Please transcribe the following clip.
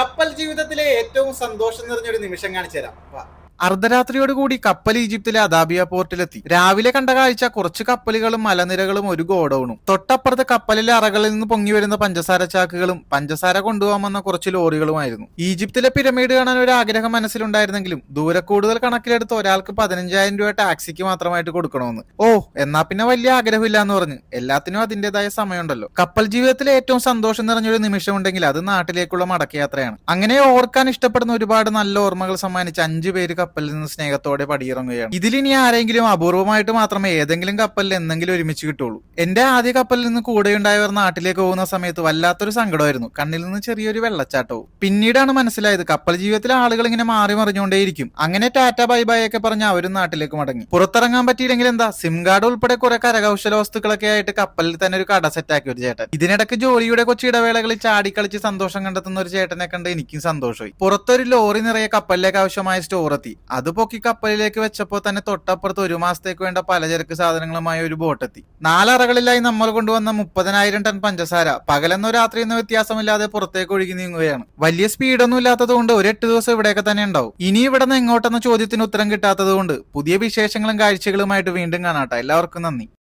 കപ്പൽ ജീവിതത്തിലെ ഏറ്റവും സന്തോഷം നിറഞ്ഞൊരു നിമിഷം കാണിച്ചു തരാം. അർദ്ധരാത്രിയോടുകൂടി കപ്പൽ ഈജിപ്തിലെ അദാബിയ പോർട്ടിലെത്തി. രാവിലെ കണ്ട കാഴ്ച കുറച്ച് കപ്പലുകളും മലനിരകളും ഒരു ഗോഡൌണും. തൊട്ടപ്പുറത്ത് കപ്പലിലെ അറകളിൽ നിന്ന് പൊങ്ങി വരുന്ന പഞ്ചസാര ചാക്കുകളും പഞ്ചസാര കൊണ്ടുപോകാമെന്ന കുറച്ച് ലോറികളുമായിരുന്നു. ഈജിപ്തിലെ പിരമിഡ് കാണാൻ ഒരു ആഗ്രഹം മനസ്സിലുണ്ടായിരുന്നെങ്കിലും ദൂരെ കൂടുതൽ കണക്കിലെടുത്ത് ഒരാൾക്ക് പതിനഞ്ചായിരം രൂപ ടാക്സിക്ക് മാത്രമായിട്ട് കൊടുക്കണമെന്ന്. ഓ എന്നാ പിന്നെ വലിയ ആഗ്രഹമില്ല എന്ന് പറഞ്ഞ്. എല്ലാത്തിനും അതിന്റേതായ സമയമുണ്ടല്ലോ. കപ്പൽ ജീവിതത്തിലെ ഏറ്റവും സന്തോഷം നിറഞ്ഞൊരു നിമിഷം ഉണ്ടെങ്കിൽ അത് നാട്ടിലേക്കുള്ള മടക്കയാത്രയാണ്. അങ്ങനെ ഓർക്കാൻ ഇഷ്ടപ്പെടുന്ന ഒരുപാട് നല്ല ഓർമ്മകൾ സമ്മാനിച്ച് അഞ്ചു പേര് കപ്പലിൽ നിന്ന് സ്നേഹത്തോടെ പടിയിറങ്ങുകയാണ്. ഇതിലിനി ആരെങ്കിലും അപൂർവമായിട്ട് മാത്രമേ ഏതെങ്കിലും കപ്പലിൽ എന്തെങ്കിലും ഒരുമിച്ച് കിട്ടുള്ളൂ എന്റെ ആദ്യ കപ്പലിൽ നിന്ന് കൂടെയുണ്ടായവർ നാട്ടിലേക്ക് പോകുന്ന സമയത്ത് വല്ലാത്തൊരു സങ്കടമായിരുന്നു. കണ്ണിൽ നിന്ന് ചെറിയൊരു വെള്ളച്ചാട്ടവും. പിന്നീടാണ് മനസ്സിലായത് കപ്പൽ ജീവിതത്തിലെ ആളുകൾ ഇങ്ങനെ മാറി മറിഞ്ഞുകൊണ്ടേയിരിക്കും. അങ്ങനെ ടാറ്റ ബൈ ബൈ ഒക്കെ പറഞ്ഞ് അവരും നാട്ടിലേക്ക് മടങ്ങി. പുറത്തിറങ്ങാൻ പറ്റിയില്ലെങ്കിൽ എന്താ സിം കാർഡ് ഉൾപ്പെടെ കുറെ കരകൗശല വസ്തുക്കളൊക്കെ ആയിട്ട് കപ്പലിൽ തന്നെ ഒരു കട സെറ്റാക്കി ഒരു ചേട്ടൻ. ഇതിനിടയ്ക്ക് ജോലിയുടെ കൊച്ചു ഇടവേളകളിൽ ചാടിക്കളിച്ച് സന്തോഷം കണ്ടെത്തുന്ന ഒരു ചേട്ടനെ കണ്ട് എനിക്കും സന്തോഷമായി. പുറത്തൊരു ലോറി നിറയെ കപ്പലിലേക്ക് ആവശ്യമായ സ്റ്റോർ എത്തി. അത് പൊക്കി കപ്പലിലേക്ക് വെച്ചപ്പോൾ തന്നെ തൊട്ടപ്പുറത്ത് ഒരു മാസത്തേക്ക് വേണ്ട പലചരക്ക് സാധനങ്ങളുമായി ഒരു ബോട്ട് എത്തി നാലറകളിലായി നമ്മൾ കൊണ്ടുവന്ന മുപ്പതിനായിരം ടൺ പഞ്ചസാര. പകലെന്നോ രാത്രിയെന്നോ വ്യത്യാസമില്ലാതെ പുറത്തേക്ക് ഒഴുകി നീങ്ങുകയാണ്. വലിയ സ്പീഡൊന്നും ഇല്ലാത്തത് കൊണ്ട് ഒരു എട്ട് ദിവസം ഇവിടെയൊക്കെ തന്നെ ഉണ്ടാവും. ഇനി ഇവിടെ നിന്ന് എങ്ങോട്ടെന്ന ചോദ്യത്തിന് ഉത്തരം കിട്ടാത്തതുകൊണ്ട് പുതിയ വിശേഷങ്ങളും കാഴ്ചകളുമായിട്ട് വീണ്ടും കാണാട്ടെ എല്ലാവർക്കും നന്ദി.